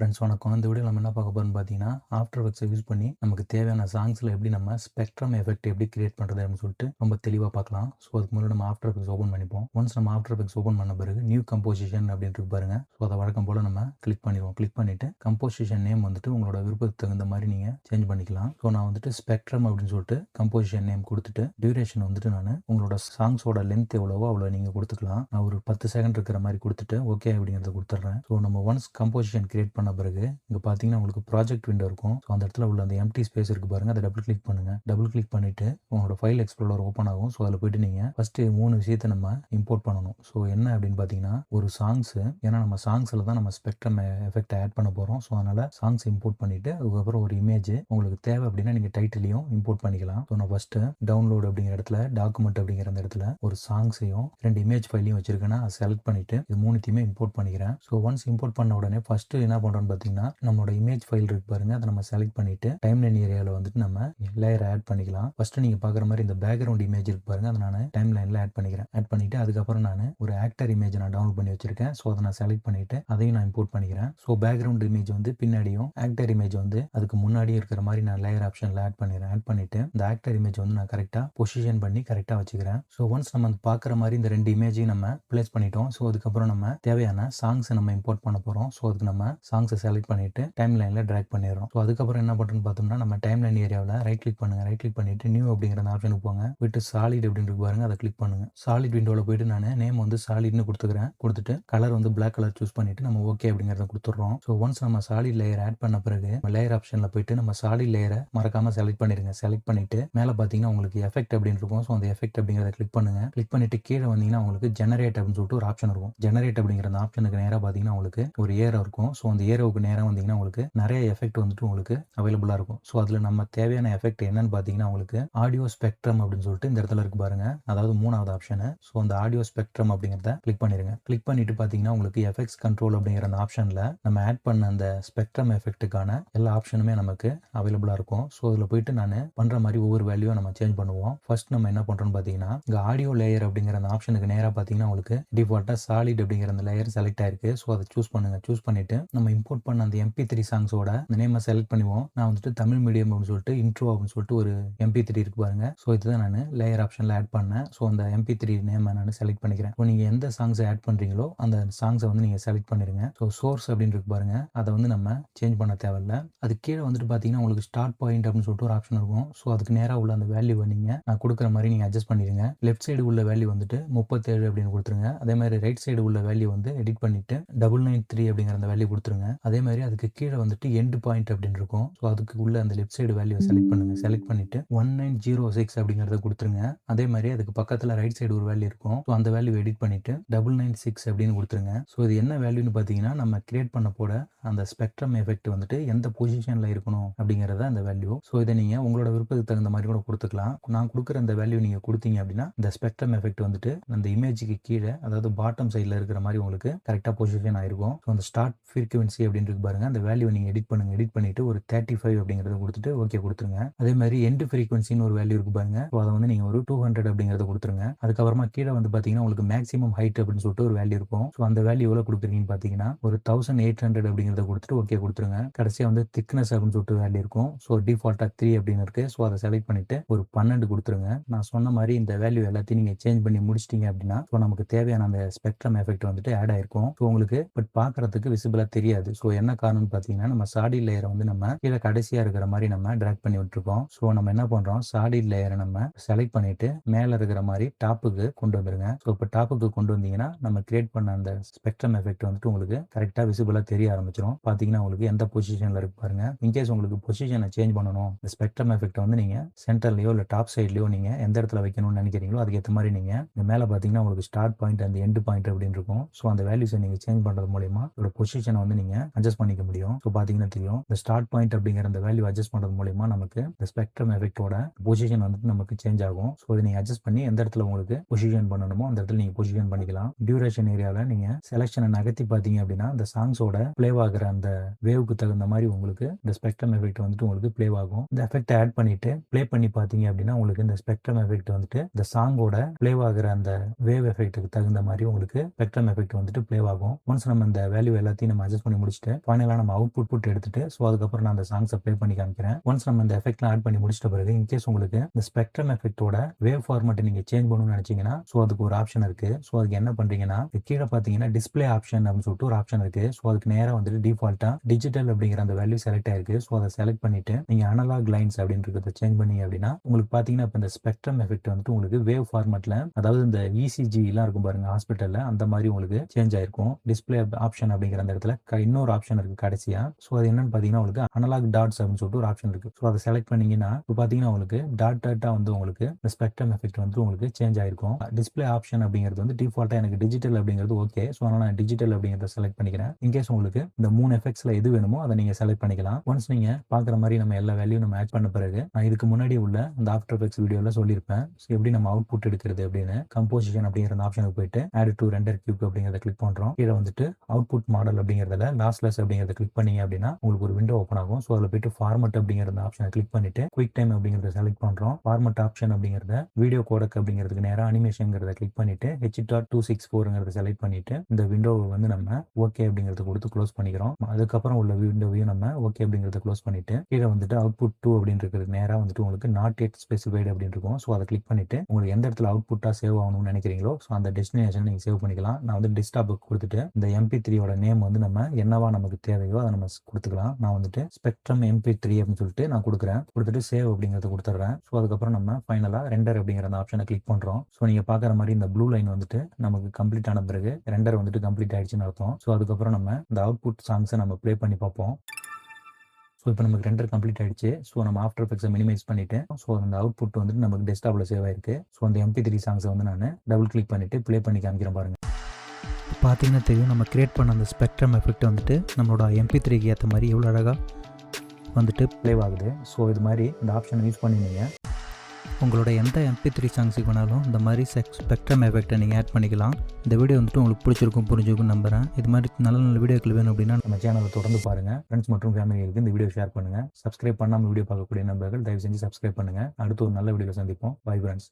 Friends வணக்கம். இந்த video நம்ம என்ன பார்க்க போகிறோம்னு பார்த்தீங்கன்னா ஆஃப்டர் எஃபெக்ட்ஸை யூஸ் பண்ணி நமக்கு தேவையான சாங்ஸில் எப்படி நம்ம ஸ்பெக்ட்ரம் எஃபெக்ட் எப்படி கிரியேட் பண்ணுறது அப்படின்னு சொல்லிட்டு ரொம்ப தெளிவாக பார்க்கலாம். ஸோ அதுக்கு முன்னாடி நம்ம ஆஃப்டர் எஃபெக்ட்ஸ் ஓப்பன் பண்ணிப்போம். ஒன்ஸ் நம்ம ஆஃப்டர் எஃபெக்ட்ஸ் ஓப்பன் பண்ண பிறகு நியூ கம்போசிஷன் அப்படின்ட்டு பாருங்க. ஸோ அதை வழக்கம் போல் நம்ம கிளிக் பண்ணிடுவோம். கிளிக் பண்ணிவிட்டு கம்போசிஷன் நேம் வந்துட்டு உங்களோட விருப்பத்துக்கு தகுந்த மாதிரி நீங்கள் சேஞ்ச் பண்ணிக்கலாம். ஸோ நான் வந்துட்டு ஸ்பெக்ட்ரம் அப்படின்னு சொல்லிட்டு கம்போசிஷன் நேம் கொடுத்துட்டு டியூரேஷன் வந்துட்டு நான் உங்களோட சாங்ஸோட லென்த் எவ்வளவோ அவ்வளோ நீங்கள் கொடுத்துக்கலாம். நான் ஒரு பத்து செகண்ட் இருக்கிற மாதிரி கொடுத்துட்டு ஓகே அப்படிங்கிறத கொடுத்துட்றேன். ஸோ நம்ம ஒன்ஸ் கம்போசிஷன் கிரியேட் பண்ண பிறகு இங்கே பார்த்தீங்கன்னா உங்களுக்கு ப்ராஜெக்ட் விண்டோ இருக்கும். ஸோ அந்த இடத்துல உள்ள அந்த எம்டி ஸ்பேஸ் இருக்கு பாருங்க. அதை டபுள் கிளிக் பண்ணுங்க. டபுள் கிளிக் பண்ணிட்டு உங்களோட ஃபைல் எக்ஸ்ப்ளோரர் ஓப்பன் ஆகும். ஸோ அதில் போயிட்டு நீங்கள் ஃபர்ஸ்ட் மூணு விஷயத்தை நம்ம இம்போர்ட் பண்ணணும். ஸோ என்ன அப்படின்னு பார்த்தீங்கன்னா ஒரு சாங்ஸு ஏன்னா நம்ம சாங்ஸில் தான் நம்ம ஸ்பெக்ட்ரம் எஃபெக்ட் ஆட் பண்ண போகிறோம் ஸோ அதனால் சாங்ஸ் இம்போர்ட் பண்ணிட்டு அதுக்கப்புறம் ஒரு இமேஜ் உங்களுக்கு தேவை அப்படின்னா நீங்கள் டைட்டிலையும் இம்போர்ட் பண்ணிக்கலாம். ஸோ நான் ஃபஸ்ட்டு டவுன்லோட் அப்படிங்கிற இடத்துல டாக்குமெண்ட் அப்படிங்கிற அந்த இடத்துல ஒரு சாங்ஸையும் ரெண்டு இமேஜ் ஃபைலையும் வச்சிருக்கேன்னா அதை செலக்ட் பண்ணிட்டு இது மூணுத்தையுமே இம்போர்ட் பண்ணிக்கிறேன். ஸோ ஒன்ஸ் இம்போர்ட் பண்ண உடனே ஃபர்ஸ்ட் என்ன பண்ணுறோன்னு பார்த்தீங்கன்னா நம்மளோட இமேஜ் ஃபைல் இருக்கு பாருங்க. அதை நம்ம செலக்ட் பண்ணிட்டு டைம் லைன் ஏரியாவில் வந்துட்டு நம்ம லேயர் ஆட் பண்ணிக்கலாம். ஃபர்ஸ்ட் நீங்கள் பார்க்குற மாதிரி இந்த பேக்ரவுண்ட் இமேஜ் இருக்கு பாருங்க. அதை நான் டைம் லைனில் ஆட் பண்ணிக்கிறேன். ஆட் பண்ணிட்டு அதுக்கப்புறம் நான் ஒரு ஆக்டர் இமேஜ் நான் டவுன்லோட் பண்ணி வச்சிருக்கேன். ஸோ அதை நான் செலக்ட் பண்ணிட்டு அதையும் நான் இம்போர்ட் பண்ணிக்கிறேன். ஸோ பேக்ரவுண்ட் இமேஜ் வந்து பின்னாடியும் ஆக்டர் இமேஜ் வந்து அதுக்கு முன்னாடியும் இருக்கிற மாதிரி நான் லேயர் ஆப்ஷனில் ஆட் பண்ணிடுறேன் ஆட் பண்ணிட்டு இந்த ஆக்டர் இமேஜ் வந்து நான் கரெக்டாக பொசிஷன் பண்ணி கரெக்டாக வச்சுக்கிறேன். ஸோ ஒன்ஸ் நம்ம அந்த பார்க்குற மாதிரி இந்த ரெண்டு இமேஜையும் நம்ம பிளேஸ் பண்ணிட்டோம். ஸோ அதுக்கப்புறம் நம்ம தேவையான சாங்ஸை நம்ம இம்போர்ட் பண்ண போகிறோம் ஸோ அதுக்கு நம்ம சாங்ஸ் செலக்ட் பண்ணிட்டு டைம் லைனில் ட்ராக் பண்ணிடுறோம். ஸோ அதுக்கப்புறம் என்ன பண்ணுறோன்னு பார்த்தோம்னா நம்ம டைம் லைன் ஏரியாவில் ரைட் கிளிக் பண்ணுங்கள் ரைட் கிளிக் பண்ணிட்டு நியூ அப்படிங்கிற அந்த ஆப்ஷனுக்கு போங்க. போயிட்டு சாலிட் அப்படின்னு பாருங்க அதை கிளிக் பண்ணுங்க. சாலிட் விண்டோவில் போயிட்டு நான் நேம் வந்து சாலிட்னு கொடுத்துக்கிறேன். கொடுத்துட்டு கலர் வந்து பிளாக் கலர் சூஸ் பண்ணிட்டு நம்ம ஓகே அப்படிங்கிறத கொடுத்துட்றோம். ஸோ ஒன்ஸ் நம்ம சாலிட் லேயர் ஆட் பண்ண பிறகு லேயர் ஆப்ஷனில் போயிட்டு நம்ம சாலிட் லேயரை மறக்காம செலக்ட் பண்ணிடுங்க. செலக்ட் பண்ணிட்டு மேலே பார்த்தீங்கன்னா உங்களுக்கு எஃபெக்ட் அப்படின்னு இருக்கும். ஸோ அந்த எஃபெக்ட் அப்படிங்கிறத கிளிக் பண்ணுங்க. கிளிக் பண்ணிட்டு கீழே வந்தீங்கன்னா உங்களுக்கு ஜெனரேட் அப்படின்னு சொல்லிட்டு ஒரு ஆப்ஷன் இருக்கும். ஜெனரேட் அப்படிங்கிற அந்த ஆப்ஷனுக்கு நேராக பார்த்தீங்கன்னா உங்களுக்கு ஒரு ஏரோ இருக்கும். ஸோ அந்த ஏரோவுக்கு நேராக வந்தீங்கன்னா உங்களுக்கு நிறைய எஃபெக்ட் வந்துட்டு உங்களுக்கு அவைலபிளாக இருக்கும். ஸோ அதில் நம்ம தேவையான எஃபெக்ட் என்னன்னு பார்த்தீங்கன்னா உங்களுக்கு ஆடியோ ஸ்பெக்ட்ரம் அப்படின்னு சொல்லிட்டு இந்த இடத்துல இருக்கு பாருங்க. அதாவது மூணாவது ஆப்ஷனு ஸோ அந்த ஆடியோ ஸ்பெக்ட்ரம் அப்படிங்கிறத கிளிக் பண்ணிருங்க. கிளிக் பண்ணிட்டு பார்த்தீங்கன்னா உங்களுக்கு எஃபெக்ட்ஸ் கண்ட்ரோல் அப்படிங்கிற அந்த ஆப்ஷனில் நம்ம ஆட் பண்ண அந்த ஸ்பெக்ட்ரம் எஃபெக்ட்டுக்கான எல்லா ஆப்ஷனுமே நமக்கு அவைலபிளாக இருக்கும். ஸோ அதில் போயிட்டு நான் பண்ணுற மாதிரி ஒவ்வொரு வேல்யூ நம்ம சேஞ்ச் பண்ணுவோம். ஃபர்ஸ்ட் நம்ம என்ன பண்ணுறோம்னு பார்த்தீங்கன்னா இங்கே ஆடியோ லேயர் அப்படிங்கிற அந்த ஆப்ஷனுக்கு நேராக பார்த்தீங்கன்னா உங்களுக்கு டிஃபால்ட்டாக சாலிட் அப்படிங்கிற அந்த லேயர் செலக்ட் ஆயிருக்கு. ஸோ அதை சூஸ் பண்ணுங்க. சூஸ் பண்ணிட்டு நம்ம இம்போர்ட் பண்ண அந்த எம்பி த்ரீ சாங்ஸோட அந்த நேமை செலக்ட் பண்ணுவோம் நான் வந்துட்டு தமிழ் மீடியம் அப்படின்னு சொல்லிட்டு இன்ட்ரோ அப்படின்னு சொல்லிட்டு ஒரு எம்பி த்ரீ இருக்கு பாருங்க. ஸோ இதுதான் நான் லேயர் ஆப்ஷனில் ஆட் பண்ணேன். ஸோ அந்த எம்பி த்ரீ நேமை நான் செலக்ட் பண்ணிக்கிறேன். இப்போ நீங்கள் எந்த சாங்ஸை ஆட் பண்ணுறீங்களோ அந்த சாங்ஸை வந்து நீங்கள் செலக்ட் பண்ணிடுங்க ஸோ சோர்ஸ் அப்படின்னு இருக்கு பாருங்க. அதை வந்து நம்ம சேஞ்ச் பண்ண தேவையில்ல. அது கீழே வந்துட்டு பார்த்தீங்கன்னா உங்களுக்கு ஸ்டார்ட் பாயிண்ட் அப்படின்னு சொல்லிட்டு ஒரு ஆப்ஷன் இருக்கும். ஸோ அதுக்கு நேராக உள்ள அந்த வேல்யூவை நீங்கள் நான் கொடுக்குற மாதிரி நீங்கள் அட்ஜஸ்ட் பண்ணிடுங்க லெஃப்ட் சைடு உள்ள வேல்யூ வந்துட்டு முப்பத்தேழு அப்படின்னு கொடுத்துருங்க. அதே மாதிரி ரைட் சைடு உள்ள வேல்யூ வந்து எடிட் பண்ணிட்டு டபுள் நைன் த்ரீ அப்படிங்கிற அந்த வேல்யூ கொடுத்துருங்க. அதே மாதிரி அதுக்கு கீழே வந்துட்டு எண்ட் பாயிண்ட் அப்படின்னு இருக்கும். ஸோ அதுக்கு உள்ள அந்த லெஃப்ட் சைடு வேல்யூ செலக்ட் பண்ணுங்க. செலக்ட் பண்ணிட்டு ஒன் நைன் ஜீரோ சிக்ஸ் அப்படிங்கிறத கொடுத்துருங்க. அதே மாதிரி அதுக்கு பக்கத்தில் ரைட் சைடு ஒரு வேல்யூ இருக்கும். ஸோ அந்த வேல்யூ எடிட் பண்ணிட்டு டபுள் நைன் சிக்ஸ் அப்படின்னு கொடுத்துருங்க. ஸோ இது என்ன வேல்யூன்னு பார்த்தீங்கன்னா நம்ம கிரியேட் பண்ண போட அந்த ஸ்பெக்ட்ரம் எஃபெக்ட் வந்துட்டு எந்த பொசிஷனில் இருக்கணும் அப்படிங்கிறத அந்த வேல்யூ ஸோ இதை நீங்கள் உங்களோட விருப்பத்துக்கு தகுந்த மாதிரி கூட கொடுத்துக்கலாம். நான் கொடுக்குற அந்த வேல்யூ நீங்கள் கொடுத்தீங்க அப்படின்னா இந்த ஸ்பெக்ட்ரம் எஃபெக்ட் வந்துட்டு அந்த இமேஜுக்கு கீழே அதாவது பாட்டம் சைடில் இருக்கிற மாதிரி உங்களுக்கு கரெக்டாக பொசிஷன் ஆயிருக்கும். ஸோ அந்த ஸ்டார்ட் ஃப்ரீக்வன்சி அப்படின்னு இருக்கு பாருங்க. அந்த வேல்யூ நீங்கள் எடிட் பண்ணுங்க. எடிட் பண்ணிட்டு ஒரு தேர்ட்டி ஃபைவ் அப்படிங்கிறத கொடுத்துட்டு ஓகே கொடுத்துருங்க. அதே மாதிரி எண்ட் ஃப்ரீக்வன்சின்னு ஒரு வேல்யூ இருக்கு பாருங்க. ஸோ அதை வந்து நீங்கள் ஒரு டூ ஹண்ட்ரட் அப்படிங்கிறத கொடுத்துருங்க. அதுக்கப்புறமா கீழே வந்து பார்த்தீங்கன்னா உங்களுக்கு மேக்ஸிமம் ஹைட் அப்படின்னு சொல்லிட்டு ஒரு வேல்யூ இருக்கும். ஸோ அந்த வேல்யூ எவ்வளோ கொடுக்குறீங்கன்னு பார்த்தீங்கன்னா ஒரு தௌசண்ட் எயிட் ஹண்ட்ரட் அப்படிங்கிறத கொடுத்துட்டு ஓகே கொடுத்துருங்க. கடைசியாக வந்து திக்னஸ் அப்படின்னு சொல்லிட்டு வேல்யூ இருக்கும். ஸோ டிஃபால்ட்டாக த்ரீ அப்படின்னு இருக்கு. ஸோ அதை செலக்ட் பண்ணிட்டு ஒரு பன்னெண்டு கொடுத்துருங்க. நான் சொன்ன மாதிரி இந்த வேல்யூ எல்லாத்தையும் நீங்கள் சேஞ்ச் பண்ணி முடிச்சிட்டீங்க அப்படின்னா ஸோ நமக்கு தேவையான அந்த ஸ்பெக்ட்ரம் எஃபெக்ட் வந்துட்டு ஆட் ஆயிருக்கும். ஸோ உங்களுக்கு பட் பார்க்கறதுக்கு விசிபிளாக தெரியாது. ஸோ என்ன காரணம்னு பார்த்தீங்கன்னா நம்ம சாடி லேயரை வந்து நம்ம கீழே கடைசியாக இருக்கிற மாதிரி நம்ம ட்ராக் பண்ணி விட்டுருக்கோம். ஸோ நம்ம என்ன பண்ணுறோம் சாடி லேயரை நம்ம செலக்ட் பண்ணிட்டு மேலே இருக்கிற மாதிரி டாப்புக்கு கொண்டு வந்துருங்க. ஸோ இப்போ டாப்புக்கு கொண்டு வந்தீங்கன்னா நம்ம கிரியேட் பண்ண அந்த ஸ்பெக்ட்ரம் எஃபெக்ட் வந்துட்டு உங்களுக்கு கரெக்டாக விசிபிளாக தெரிய ஆரம்பிச்சிடும் பார்த்தீங்கன்னா உங்களுக்கு எந்த பொசிஷனில் இருக்கு பாருங்க. இன்கேஸ் உங்களுக்கு பொசிஷனை சேஞ்ச் பண்ணணும் இந்த ஸ்பெக்ட்ரம் எஃபெக்ட் வந்து நீங்கள் சென்டர்லையோ இல்லை டாப் சைட்லையோ நீங்கள் எந்த இடத்துல வைக்கணும்னு நினைக்கிறீங்களோ அதுக்கேற்ற மாதிரி நீங்கள் இந்த மேலே பார்த்தீங்கன்னா உங்களுக்கு ஸ்டார்ட் பாயிண்ட் அந்த எண்டு பாயிண்ட் அப்படின்னு இருக்கும். ஸோ அந்த வேல்யூஸை நீங்கள் சேஞ்ச் பண்ணுறது மூலயமா இதோட பொசிஷனை வந்து நீங்கள் அட்ஜஸ்ட் பண்ணிக்க முடியும். ஸோ பார்த்தீங்கன்னா தெரியும். இந்த ஸ்டார்ட் பாயிண்ட் அப்படிங்கிற அந்த வேல்யூ அட்ஜஸ்ட் பண்ணுறது மூலிமா நமக்கு இந்த ஸ்பெக்ட்ரம் எஃபெக்டோட பொசிஷன் வந்துட்டு நமக்கு சேஞ்ச் ஆகும். ஸோ இதை நீங்கள் அட்ஜஸ்ட் பண்ணி எந்த இடத்துல உங்களுக்கு பொசிஷன் பண்ணணுமோ அந்த இடத்துல நீங்கள் பொசிஷன் பண்ணிக்கலாம். டியூரேஷன் ஏரியாவில் நீங்கள் செலெக்ஷனை நகர்த்தி பார்த்தீங்க அப்படின்னா அந்த சாங்ஸோட ப்ளே ஆகிற அந்த வேவுக்கு தகுந்த மாதிரி உங்களுக்கு இந்த ஸ்பெக்ட்ரம் எஃபெக்ட் வந்துட்டு உங்களுக்கு ப்ளே ஆகும். இந்த எஃபெக்ட் ஆட் பண்ணிட்டு ப்ளே பண்ணி பார்த்தீங்க அப்படின்னா உங்களுக்கு இந்த ஸ்பெக்ட்ரம் எஃபெக்ட் வந்துட்டு இந்த சாங்கோட ப்ளே ஆகிற அந்த வேவ் எஃபெக்ட்டுக்கு தகுந்த மாதிரி உங்களுக்கு ஸ்பெக்ட்ரம் எஃபெக்ட் வந்துட்டு ப்ளே ஆகும். ஒன்ஸ் நம்ம இந்த வேல்யூ எல்லாத்தையும் நம்ம அட்ஜஸ்ட் பண்ணி முடிச்சுட்டு ஃபைனலாக நம்ம அவுட் புட் புட் எடுத்துட்டு ஸோ அதுக்கப்புறம் நான் அந்த சாங்ஸை ப்ளே பண்ணி காமிக்கிறேன். ஒன்ஸ் நம்ம இந்த எஃபெக்ட்லாம் ஆட் பண்ணி முடிச்சிட்ட பிறகு இன்கேஸ் உங்களுக்கு இந்த ஸ்பெக்ட்ரம் எஃபெக்ட்டோட வேவ் ஃபார்மேட்டை நீங்கள் சேஞ்ச் பண்ணணும்னு நினச்சிங்கன்னா ஸோ அதுக்கு ஒரு ஆப்ஷன் இருக்குது ஸோ அதுக்கு என்ன பண்ணுறீங்கன்னா கீழே பார்த்தீங்கன்னா டிஸ்ப்ளே ஆப்ஷன் அப்படின்னு சொல்லிட்டு ஒரு ஆப்ஷன் இருக்குது ஸோ அதுக்கு நேராக வந்துட்டு டிஃபால்ட்டாக டிஜிட்டல் அப்படிங்கிற அந்த வேல்யூ செலக்ட் ஆயிருக்கு. ஸோ அதை செலக்ட் பண்ணிட்டு நீங்கள் அனலாக் லைன்ஸ் அப்படின்றத சேஞ்ச் பண்ணீங்க அப்படின்னா உங்களுக்கு பார்த்தீங்கன்னா இப்போ இந்த ஸ்பெக்ட்ரம் எஃபெக்ட் வந்துட்டு உங்களுக்கு வேவ் ஃபார்மேட்டில் அதாவது இந்த இசிஜி எல்லாம் இருக்கும் பாருங்க ஹாஸ்பிட்டலில் அந்த மாதிரி உங்களுக்கு சேஞ்ச் ஆயிருக்கும். டிஸ்பிளே ஆப்ஷன் அப்படிங்கிற அந்த இடத்துல இன்னும் இன்னொரு ஆப்ஷன் இருக்கு கடைசியா. ஸோ அது என்னன்னு பார்த்தீங்கன்னா உங்களுக்கு அனலாக் டாட்ஸ் அப்படின்னு சொல்லிட்டு ஒரு ஆப்ஷன் இருக்கு. ஸோ அதை செலக்ட் பண்ணீங்கன்னா இப்போ பார்த்தீங்கன்னா உங்களுக்கு டாட் டாட்டா வந்து உங்களுக்கு இந்த ஸ்பெக்ட்ரம் எஃபெக்ட் வந்து உங்களுக்கு சேஞ்ச் ஆயிருக்கும். டிஸ்ப்ளே ஆப்ஷன் அப்படிங்கிறது வந்து டிஃபால்ட்டாக எனக்கு டிஜிட்டல் அப்படிங்கிறது ஓகே ஸோ அதனால் நான் டிஜிட்டல் அப்படிங்கிறத செலக்ட் பண்ணிக்கிறேன். இன்கேஸ் உங்களுக்கு இந்த மூணு எஃபெக்ட்ஸில் எது வேணுமோ அதை நீங்கள் செலக்ட் பண்ணிக்கலாம். ஒன்ஸ் நீங்கள் பார்க்குற மாதிரி நம்ம எல்லா வேல்யூ நம்ம ஆட் பண்ண பிறகு நான் இதுக்கு முன்னாடி உள்ள அந்த ஆஃப்டர் எஃபெக்ட்ஸ் வீடியோவில் சொல்லியிருப்பேன். ஸோ எப்படி நம்ம அவுட்புட் எடுக்கிறது அப்படின்னு கம்போசிஷன் அப்படிங்கிற அந்த ஆப்ஷனுக்கு போயிட்டு ஆட் டு ரெண்டர் கியூப் அப்படிங்கிறத கிளிக் பண்ணுறோம் இதை வந்துட்டு அவுட்புட் மாடல் அப்படிங்கிறதுல கிளாஸ்லெஸ் அப்படிங்கிறத கிளிக் பண்ணீங்க அப்படின்னா உங்களுக்கு ஒரு விண்டோ ஓப்பன் ஆகும். ஸோ அதில் போயிட்டு ஃபார்மட் அப்படிங்கிற அந்த ஆப்ஷனை கிளிக் பண்ணிட்டு குயிக் டைம் அப்படிங்கிறத செலக்ட் பண்ணுறோம் ஃபார்மட் ஆப்ஷன் அப்படிங்கிறத வீடியோ கோடக் அப்படிங்கிறதுக்கு நேராக அனிமேஷன்ங்கிறத கிளிக் பண்ணிட்டு ஹெச் டாட் டூ சிக்ஸ் ஃபோருங்கிறத செலக்ட் பண்ணிட்டு இந்த விண்டோவை வந்து நம்ம ஓகே அப்படிங்கிறத கொடுத்து க்ளோஸ் பண்ணிக்கிறோம். அதுக்கப்புறம் உள்ள விண்டோவையும் நம்ம ஓகே அப்படிங்கிறத க்ளோஸ் பண்ணிட்டு கீழே வந்துட்டு அவுட்புட் டூ அப்படின்னு இருக்கிறது நேராக வந்துட்டு உங்களுக்கு நாட் எட் ஸ்பெசிஃபைடு அப்படின்னு இருக்கும். ஸோ அதை கிளிக் பண்ணிட்டு உங்களுக்கு எந்த இடத்துல அவுட்புட்டாக சேவ் ஆகணும்னு நினைக்கிறீங்களோ ஸோ அந்த டெஸ்டினேஷன் நீங்கள் சேவ் பண்ணிக்கலாம். நான் வந்து டெஸ்க்டாப்புக்கு கொடுத்துட்டு இந்த எம்பி த்ரீயோட நேம் வந்து நம்ம என்ன என்னவா நமக்கு தேவையோ அதை நம்ம கொடுத்துக்கலாம். நான் வந்துட்டு ஸ்பெக்ட்ரம் எம்பி த்ரீ அப்படின்னு சொல்லிட்டு நான் கொடுக்குறேன். கொடுத்துட்டு சேவ் அப்படிங்கிறத கொடுத்துட்றேன். ஸோ அதுக்கப்புறம் நம்ம ஃபைனலாக ரெண்டர் அப்படிங்கிற அந்த ஆப்ஷனை கிளிக் பண்ணுறோம் ஸோ நீங்கள் பார்க்குற மாதிரி இந்த ப்ளூ லைன் வந்துட்டு நமக்கு கம்ப்ளீட் ஆன பிறகு ரெண்டர் வந்துட்டு கம்ப்ளீட் ஆயிடுச்சுன்னு அர்த்தம். ஸோ அதுக்கப்புறம் நம்ம இந்த அவுட்புட் சாங்ஸை நம்ம ப்ளே பண்ணி பார்ப்போம். ஸோ இப்போ நமக்கு ரெண்டர் கம்ப்ளீட் ஆயிடுச்சு. ஸோ நம்ம ஆஃப்டர் எஃபெக்ட்ஸை மினிமைஸ் பண்ணிட்டு ஸோ அந்த அவுட்புட் வந்துட்டு நமக்கு டெஸ்க்டாப்பில் சேவ் ஆயிருக்கு. ஸோ அந்த எம்பி த்ரீ சாங்ஸை வந்து நான் டபுள் கிளிக் பண்ணிட்டு ப்ளே பண்ணி காமிக்கிறேன் பாருங்க. பார்த்தீங்கன்னா தெரியும் நம்ம க்ரியேட் பண்ண அந்த ஸ்பெக்ட்ரம் எஃபெக்ட் வந்துட்டு நம்மளோட எம்பி த்ரீக்கு ஏற்ற மாதிரி எவ்வளோ அழகாக வந்துட்டு ப்ளே ஆகுது. ஸோ இது மாதிரி இந்த ஆப்ஷனை யூஸ் பண்ணினீங்க. உங்களோட எந்த எம்பி த்ரீ சாங்ஸுக்கு வேணாலும் இந்த மாதிரி செக் ஸ்பெக்ட்ரம் எஃபெக்ட்டை நீங்கள் ஆட் பண்ணிக்கலாம். இந்த வீடியோ வந்துட்டு உங்களுக்கு பிடிச்சிருக்கும் புரிஞ்சிருக்கும் நம்புறேன். இது மாதிரி நல்ல நல்ல வீடியோக்கள் வேணும் அப்படின்னா நம்ம சேனலை தொடர்ந்து பாருங்க. ஃப்ரெண்ட்ஸ் மற்றும் ஃபேமிலிகளுக்கு இந்த வீடியோ ஷேர் பண்ணுங்கள் சப்ஸ்கிரைப் பண்ணாமல் வீடியோ பார்க்கக்கூடிய நண்பர்கள் தயவு செஞ்சு சப்ஸ்கிரைப் பண்ணுங்கள் அடுத்து ஒரு நல்ல வீடியோ சந்திப்போம். Bye friends